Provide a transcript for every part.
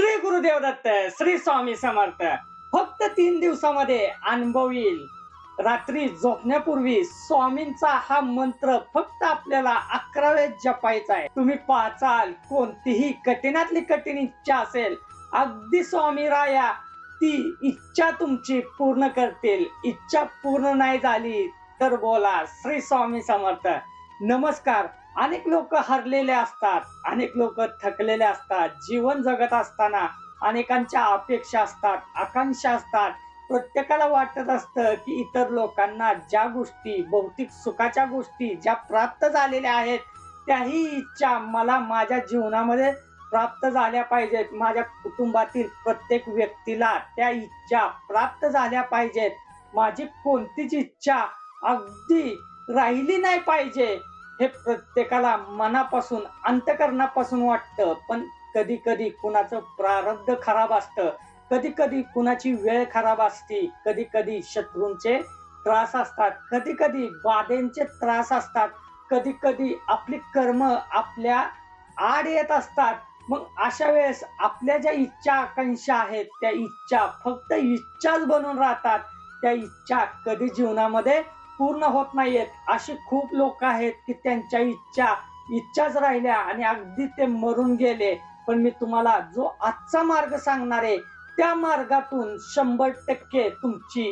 श्री गुरुदेव दत्त श्री स्वामी समर्थ. फक्त तीन दिवसामध्ये अनुभव येईल रात्री झोपण्यापूर्वी स्वामींचा हा मंत्र फक्त आपल्याला अकरा वेळेस जपायचा आहे. तुम्ही पाहचाल कोणतीही कठीणातली कठीण इच्छा असेल अगदी स्वामी राया ती इच्छा तुमची पूर्ण करतील. इच्छा पूर्ण नाही झाली तर बोला श्री स्वामी समर्थ. नमस्कार. अनेक लोक हरलेले असतात अनेक लोक थकलेले असतात जीवन जगत असताना अनेकांच्या अपेक्षा असतात आकांक्षा असतात. प्रत्येकाला वाटत असतं की इतर लोकांना ज्या गोष्टी भौतिक सुखाच्या गोष्टी ज्या प्राप्त झालेल्या आहेत त्याही इच्छा मला माझ्या जीवनामध्ये प्राप्त झाल्या पाहिजेत. माझ्या कुटुंबातील प्रत्येक व्यक्तीला त्या इच्छा प्राप्त झाल्या पाहिजेत. माझी कोणतीच इच्छा अगदी राहिली नाही पाहिजे. हे प्रत्येकाला मनापासून अंतकरणापासून वाटतं पण कधी कधी कुणाचं प्रारब्ध खराब असतं कधी कधी कुणाची वेळ खराब असते कधी कधी शत्रूंचे त्रास असतात कधी कधी बाधेंचे त्रास असतात कधी कधी आपली कर्म आपल्या आड येत असतात. मग अशा वेळेस आपल्या ज्या इच्छा आकांक्षा आहेत त्या इच्छा फक्त इच्छाच बनून राहतात. त्या इच्छा कधी जीवनामध्ये पूर्ण होत नाहीयेत. अशी खूप लोक आहेत की त्यांच्या इच्छा इच्छाच राहिल्या आणि अगदी ते मरून गेले. पण मी तुम्हाला जो आजचा मार्ग सांगणार आहे त्या मार्गातून शंभर टक्के तुमची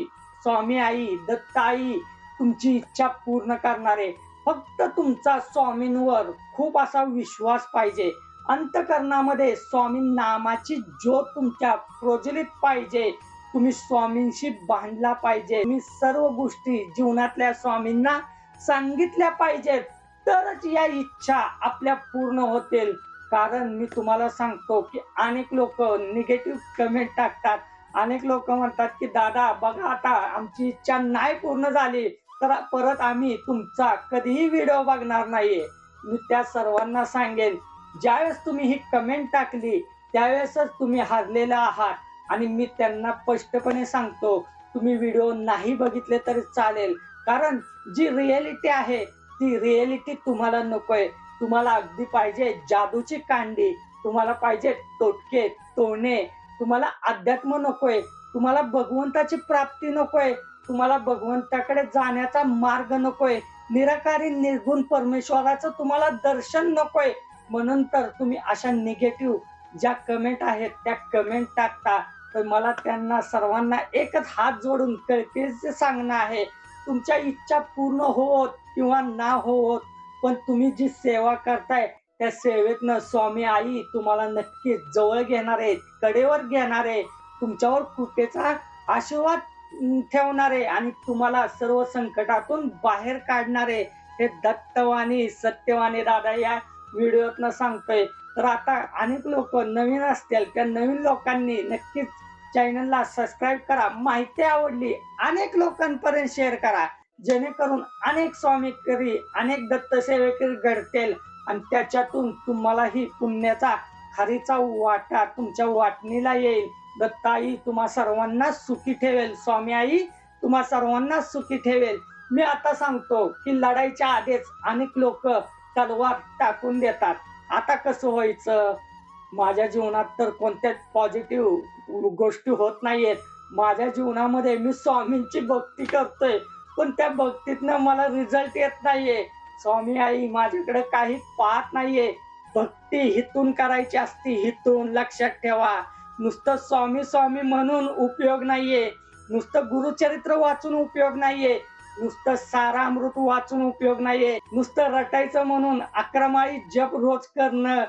स्वामी आई दत्ताई तुमची इच्छा पूर्ण करणारे फक्त तुमचा स्वामींवर खूप असा विश्वास पाहिजे. अंतकरणामध्ये स्वामी नामाची ज्योत तुमच्या प्रज्वलित पाहिजे. तुम्ही स्वामींशी बांधला पाहिजे. मी सर्व गोष्टी जीवनातल्या स्वामींना सांगितल्या पाहिजेत तरच या इच्छा आपल्या पूर्ण होतील. कारण मी तुम्हाला सांगतो की अनेक लोक निगेटिव्ह कमेंट टाकतात. अनेक लोक म्हणतात की दादा बघा आता आमची इच्छा नाही पूर्ण झाली. तर परत आम्ही तुमचा कधीही व्हिडिओ बघणार नाहीये. मी त्या सर्वांना सांगेन. ज्यावेळेस तुम्ही ही कमेंट टाकली त्यावेळेसच तुम्ही हारलेला आहात. आणि मी त्यांना स्पष्टपणे सांगतो तुम्ही व्हिडिओ नाही बघितले तरी चालेल. कारण जी रिअलिटी आहे ती रिअलिटी तुम्हाला नकोय. तुम्हाला अगदी पाहिजे जादूची कांडी तुम्हाला पाहिजे टोटके तोणे तुम्हाला अध्यात्म नकोय तुम्हाला भगवंताची प्राप्ती नकोय तुम्हाला भगवंताकडे जाण्याचा मार्ग नकोय निराकारी निर्गुण परमेश्वराचं तुम्हाला दर्शन नकोय. म्हणून तर तुम्ही अशा निगेटिव्ह ज्या कमेंट आहेत त्या कमेंट टाकता. तर मला त्यांना सर्वांना एकच हात जोडून कळतेच सांगणं आहे तुमच्या इच्छा पूर्ण होत किंवा ना होत पण तुम्ही जी सेवा करताय त्या सेवेतनं स्वामी आई तुम्हाला नक्कीच जवळ घेणार आहे कडेवर घेणार आहे तुमच्यावर कृपेचा आशीर्वाद ठेवणार आहे आणि तुम्हाला सर्व संकटातून बाहेर काढणार आहे. हे दत्तवाणी सत्यवाणी दादा या व्हिडिओतनं सांगतोय. तर आता अनेक लोक नवीन असतील त्या नवीन लोकांनी नक्कीच चॅनलला सबस्क्राईब करा माहिती आवडली अनेक लोकांपर्यंत शेअर करा. जेणेकरून अनेक स्वामीकरी अनेक दत्तसेवेकरी घडतील आणि त्याच्यातून तुम्हालाही पुण्याचा खारीचा वाटा तुमच्या वाटणीला येईल. दत्ताई तुम्हा सर्वांना सुखी ठेवेल. स्वामी आई तुम्हा सर्वांना सुखी ठेवेल. मी आता सांगतो की लढाईच्या आधीच अनेक लोक तलवार टाकून देतात. आता कसं व्हायचं? माझ्या जीवनात तर कोणत्याच पॉझिटिव्ह गोष्टी होत नाहीयेत. माझ्या जीवनामध्ये मी स्वामींची भक्ती करतोय पण त्या भक्तीतनं मला रिझल्ट येत नाहीये. स्वामी आई माझ्याकडे काही पाहत नाहीये. भक्ती हितून करायची असती हितून लक्षात ठेवा. नुसतं स्वामी स्वामी म्हणून उपयोग नाहीये. नुसतं गुरुचरित्र वाचून उपयोग नाहीये. नुसतं सारामृत वाचून उपयोग नाहीये. नुसतं रटायचं म्हणून अक्रमाळी जप रोज करणं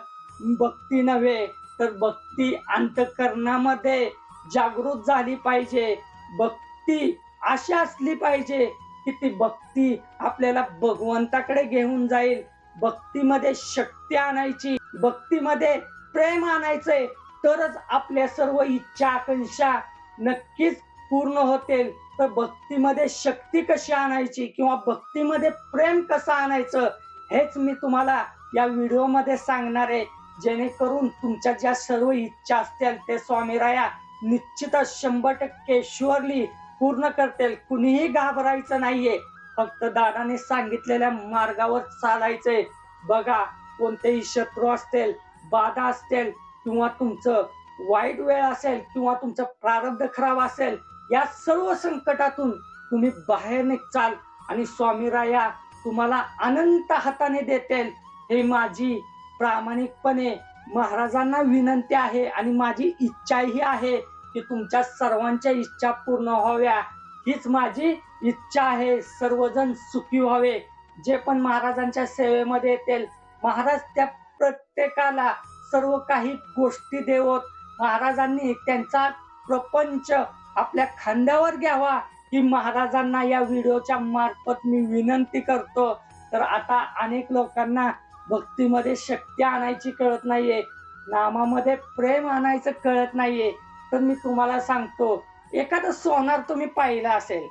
भक्ती नव्हे तर भक्ती अंतकरणामध्ये जागृत झाली पाहिजे. भक्ती अशी असली पाहिजे की ती भक्ती आपल्याला भगवंताकडे घेऊन जाईल. भक्तीमध्ये शक्ती आणायची भक्तीमध्ये प्रेम आणायचंय तरच आपल्या सर्व इच्छा आकांक्षा नक्कीच पूर्ण होतील. तर भक्तीमध्ये शक्ती कशी आणायची किंवा भक्तीमध्ये प्रेम कसं आणायचं हेच मी तुम्हाला या व्हिडिओमध्ये सांगणार आहे. जेणेकरून तुमच्या ज्या सर्व इच्छा असतील ते स्वामीराया निश्चितच शंभर टक्के शुअरली पूर्ण करतील. कुणीही घाबरायचं नाहीये. फक्त दादाने सांगितलेल्या मार्गावर चालायचंय. बघा कोणतेही शत्रू असतील बाधा असतील किंवा तुमचं वाईट वेळ असेल किंवा तुमचं प्रारब्ध खराब असेल या सर्व संकटातून तुम्ही बाहेर निघचाल आणि स्वामी राया तुम्हाला अनंत हाताने देतील. हे माझी प्रामाणिकपणे महाराजांना विनंती आहे आणि माझी इच्छाही आहे की तुमच्या सर्वांच्या इच्छा पूर्ण व्हाव्या. हीच माझी इच्छा आहे. सर्वजण सुखी व्हावे. जे पण महाराजांच्या सेवेमध्ये येतील महाराज त्या प्रत्येकाला सर्व काही गोष्टी देवत. महाराजांनी त्यांचा प्रपंच आपल्या खांद्यावर घ्यावा ही महाराजांना या व्हिडिओच्या मार्फत मी विनंती करतो. तर आता अनेक लोकांना भक्तीमध्ये शक्ती आणायची कळत नाहीये. नामामध्ये प्रेम आणायचं कळत नाहीये. तर मी तुम्हाला सांगतो एखादं सोनार तुम्ही पाहिलं असेल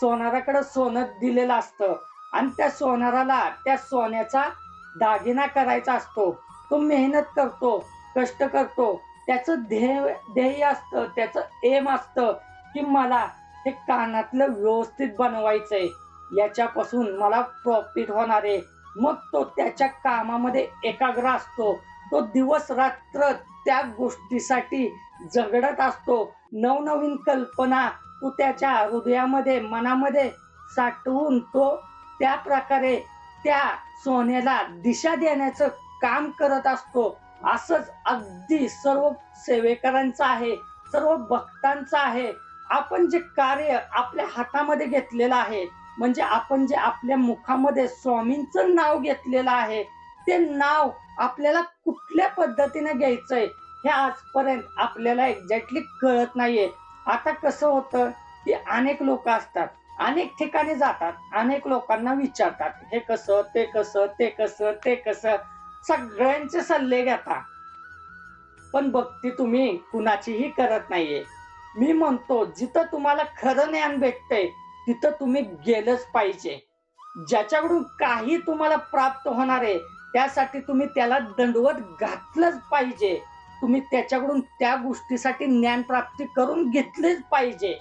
सोनाराकडे सोनं दिलेलं असतं आणि त्या सोनाराला त्या सोन्याचा दागिना करायचा असतो. तो मेहनत करतो कष्ट करतो त्याचं ध्येय ध्येय असतं त्याचं एम असतं की मला हे कानातलं व्यवस्थित बनवायचंय. याच्यापासून मला प्रॉफिट होणार आहे. मग तो त्याच्या कामामध्ये एकाग्र असतो. तो दिवस रात्र त्या गोष्टीसाठी झगडत असतो. नवनवीन कल्पना तो त्याच्या हृदयामध्ये मनामध्ये साठवून तो त्या प्रकारे त्या सोन्याला दिशा देण्याचं काम करत असतो. असंच अगदी सर्व सेवेकरांचं आहे सर्व भक्तांचं आहे. आपण जे कार्य आपल्या हातामध्ये घेतलेलं आहे म्हणजे आपण जे आपल्या मुखामध्ये स्वामींचं नाव घेतलेलं आहे ते नाव आपल्याला कुठल्या पद्धतीने घ्यायचंय हे आजपर्यंत आपल्याला एक्झॅक्टली कळत नाहीये. आता कसं होतं की अनेक लोक असतात अनेक ठिकाणी जातात अनेक लोकांना विचारतात हे कसं ते कसं ते कसं ते कसं सगळ्यांचे सल्ले घेता. पण भक्ती तुम्ही कुणाचीही करत नाहीये. मी म्हणतो जिथं तुम्हाला खरं ज्ञान भेटतंय तिथं तुम्ही गेलंच पाहिजे. ज्याच्याकडून काही तुम्हाला प्राप्त होणार आहे त्यासाठी तुम्ही त्याला दंडवत घातलंच पाहिजे. तुम्ही त्याच्याकडून त्या गोष्टीसाठी ज्ञान प्राप्ती करून घेतलेच पाहिजे.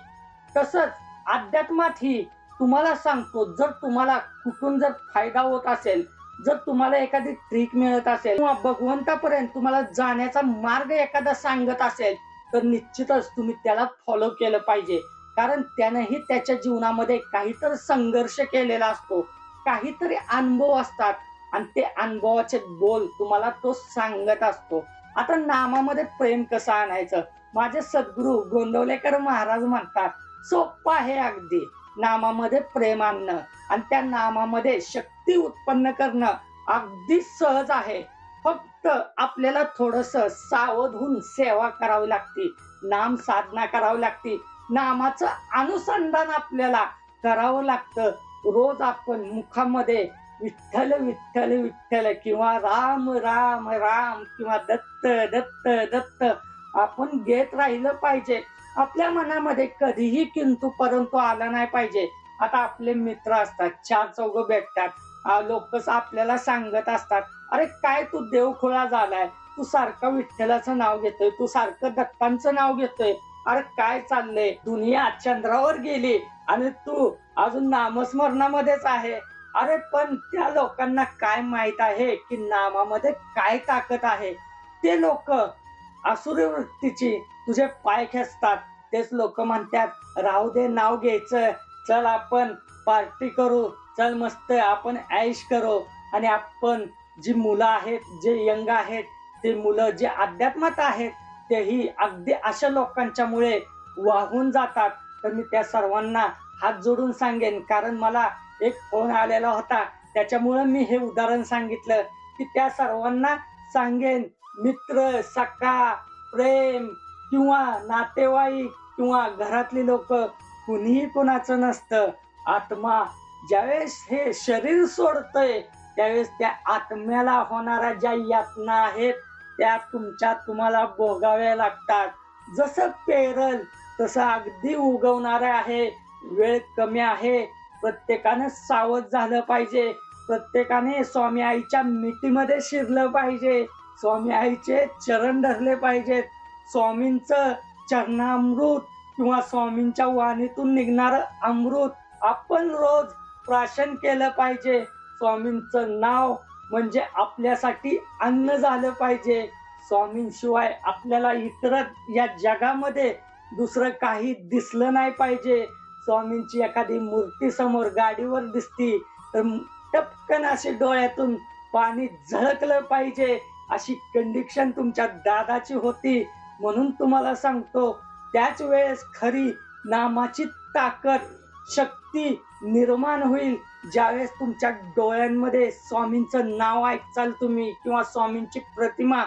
तसंच अध्यात्मात ही तुम्हाला सांगतो जर तुम्हाला कुठून जर फायदा होत असेल जर तुम्हाला एखादी ट्रिक मिळत असेल किंवा भगवंतापर्यंत तुम्हाला जाण्याचा मार्ग एखादा सांगत असेल तर निश्चितच तुम्ही त्याला फॉलो केलं पाहिजे. कारण त्यानेही त्याच्या जीवनामध्ये काहीतरी संघर्ष केलेला असतो. काहीतरी अनुभव असतात आणि ते अनुभवाचे बोल तुम्हाला तो सांगत असतो. आता नामामध्ये प्रेम कसं आणायचं? माझे सद्गुरू गोंदवलेकर महाराज म्हणतात सोप्पा आहे अगदी नामामध्ये प्रेम आणणं. आणि त्या नामामध्ये शक्ती उत्पन्न करणं अगदी सहज आहे. फक्त आपल्याला थोडस सावध होऊन सेवा करावी लागते नाम साधना करावी लागते. नामाचं अनुसंधान आपल्याला करावं लागतं. रोज आपण मुखामध्ये विठ्ठल विठ्ठल विठ्ठल किंवा राम राम राम किंवा दत्त दत्त दत्त आपण घेत राहिलं पाहिजे. आपल्या मनामध्ये कधीही किंतु परंतु आला नाही पाहिजे. आता आपले मित्र असतात चार चौघ भेटतात. लोक आपल्याला सांगत असतात अरे काय तू देवखोळा झालाय? तू सारखं विठ्ठलाचं नाव घेतोय तू सारखं दत्तांचं नाव घेतोय. अरे काय चाललंय? दुनिया चंद्रावर गेली आणि तू अजून नामस्मरणामध्येच आहे. अरे पण त्या लोकांना काय माहीत आहे की नामामध्ये काय ताकद आहे? ते लोक असुरी वृत्तीची तुझे पाय खेचतात. तेच लोक म्हणतात राहू दे नाव घ्यायचं. चल आपण पार्टी करू. चल मस्त आपण ऐश करो. आणि आपण जी मुलं आहेत जे यंग आहेत ते मुलं जे अध्यात्मात आहेत तेही अगदी अशा लोकांच्यामुळे वाहून जातात. तर मी त्या सर्वांना हात जोडून सांगेन. कारण मला एक फोन आलेला होता. त्याच्यामुळं मी हे उदाहरण सांगितलं. की त्या सर्वांना सांगेन मित्र सखा प्रेम किंवा नातेवाईक किंवा घरातली लोक कुणीही कुणाचं नसतं. आत्मा ज्यावेळेस हे शरीर सोडतंय त्यावेळेस त्या आत्म्याला होणाऱ्या ज्या यातना आहेत त्या तुमच्या तुम्हाला भोगाव्या लागतात. जसं पेरल तसं अगदी उगवणारे आहे. वेळ कमी आहे. प्रत्येकाने सावध झालं पाहिजे. प्रत्येकाने स्वामी आईच्या मिठीमध्ये शिरलं पाहिजे. स्वामी आईचे चरण धरले पाहिजेत. स्वामींचं चरणामृत किंवा स्वामींच्या वाणीतून निघणारं अमृत आपण रोज प्राशन केलं पाहिजे. स्वामींचं नाव म्हणजे आपल्यासाठी अन्न झालं पाहिजे. स्वामींशिवाय आपल्याला इतर या जगामध्ये दुसरं काही दिसलं नाही पाहिजे. स्वामींची एखादी मूर्ती समोर गाडीवर दिसती तर टपकन असे डोळ्यातून पाणी झळकलं पाहिजे. अशी कंडिक्शन तुमच्या दादाची होती. म्हणून तुम्हाला सांगतो त्याच वेळेस खरी नामाची ताकद शक्ती निर्माण होईल. ज्यावेळेस तुमच्या डोळ्यांमध्ये स्वामींचं नाव ऐकचाल तुम्ही किंवा स्वामींची प्रतिमा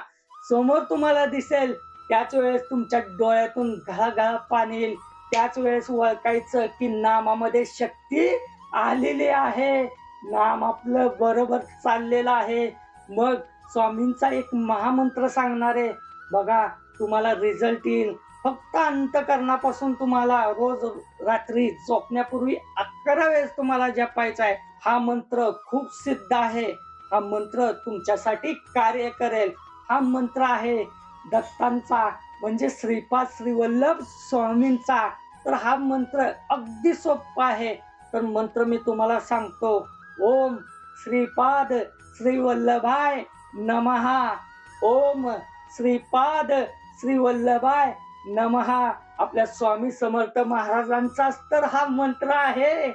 समोर तुम्हाला दिसेल त्याच वेळेस तुमच्या डोळ्यातून घळाघळा पाणी येईल. त्याच वेळेस ओळखायचं की नामामध्ये शक्ती आलेली आहे. नाम आपलं बरोबर चाललेलं आहे. मग स्वामींचा एक महामंत्र सांगणार आहे. बघा तुम्हाला रिझल्ट येईल. फक्त अंतकरणापासून तुम्हाला रोज रात्री झोपण्यापूर्वी अकरा वेळेस तुम्हाला जपायचा आहे. हा मंत्र खूप सिद्ध आहे. हा मंत्र तुमच्यासाठी कार्य करेल. हा मंत्र आहे दत्तांचा म्हणजे श्रीपाद श्रीवल्लभ स्वामींचा. तर हा मंत्र अगदी सोपा आहे. तर मंत्र मी तुम्हाला सांगतो. ओम श्रीपाद श्रीवल्लभाय नमहा. ओम श्रीपाद श्रीवल्लभाय नमहा आपल्या स्वामी समर्थ महाराजांचाच तर हा मंत्र आहे.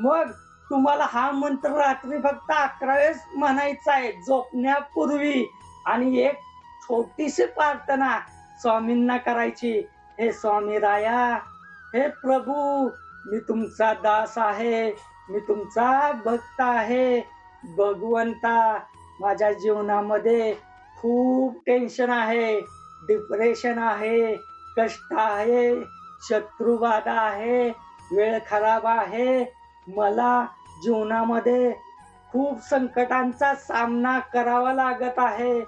मग तुम्हाला हा मंत्र रात्री फक्त अकरा वेळेस म्हणायचा आहे झोपण्यापूर्वी. आणि एक छोटीशी प्रार्थना स्वामींना करायची. हे स्वामी राया हे प्रभू मी तुमचा दास आहे मी तुमचा भक्त आहे. भगवंता माझ्या जीवनामध्ये खूप टेन्शन आहे डिप्रेशन आहे. कष्ट आहे शत्रुबाधा आहे वेळ खराब आहे. मला जीवनामध्ये खूप संकटांचा सामना करावा लागत आहे.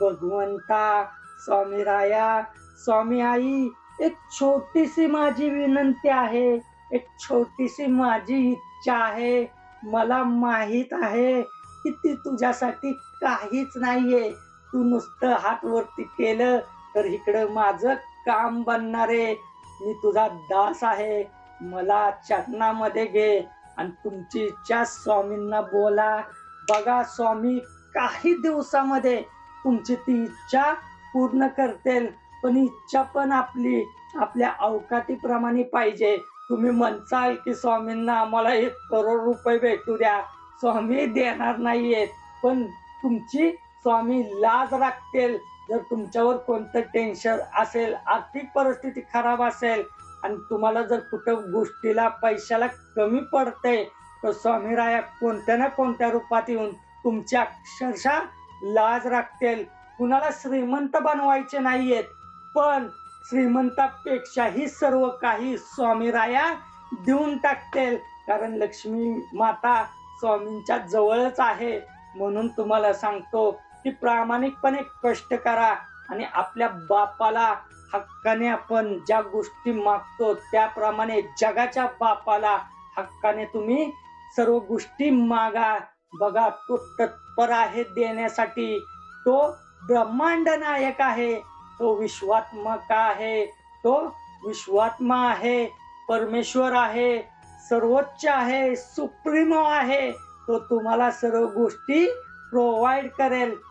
भगवंता स्वामी राया स्वामी आई एक छोटीशी माझी विनंती आहे. एक छोटीशी माझी इच्छा आहे. मला माहीत आहे की ती तुझ्यासाठी काहीच नाहीये. तू नुसतं हात वरती केलं तर इकडं माझं काम बनणारे. मी तुझा दास आहे. मला चरणामध्ये घे. आणि तुमची इच्छा स्वामींना बोला. बघा स्वामी काही दिवसामध्ये तुमची ती इच्छा पूर्ण करतील. पण इच्छा पण आपली आपल्या अवकाटीप्रमाणे पाहिजे. तुम्ही म्हणसाल की स्वामींना आम्हाला एक करोड रुपये भेटू द्या. स्वामी देणार नाहीयेत. पण तुमची स्वामी लाज राखतील. जर तुमच्यावर कोणतं टेन्शन असेल आर्थिक परिस्थिती खराब असेल आणि तुम्हाला जर कुठं गोष्टीला पैशाला कमी पडते तर स्वामीराया कोणत्या ना कोणत्या रूपात येऊन तुमच्या अक्षरशः लाज राखतील. कुणाला श्रीमंत बनवायचे नाहीयेत पण श्रीमंतापेक्षाही सर्व काही स्वामीराया देऊन टाकतील. कारण लक्ष्मी माता स्वामींच्या जवळच आहे. म्हणून तुम्हाला सांगतो ती प्रामाणिकपणे कष्ट करा आणि आपल्या बापाला हक्काने आपण ज्या गोष्टी मागतो त्याप्रमाणे जगाच्या बापाला हक्काने तुम्ही सर्व गोष्टी मागा. बघा तो तत्पर आहे देण्यासाठी. तो ब्रह्मांड नायक आहे. तो विश्वात्मक आहे. तो विश्वात्मा आहे. परमेश्वर आहे. सर्वोच्च आहे. सुप्रीमो आहे. तो तुम्हाला सर्व गोष्टी प्रोव्हाइड करेल.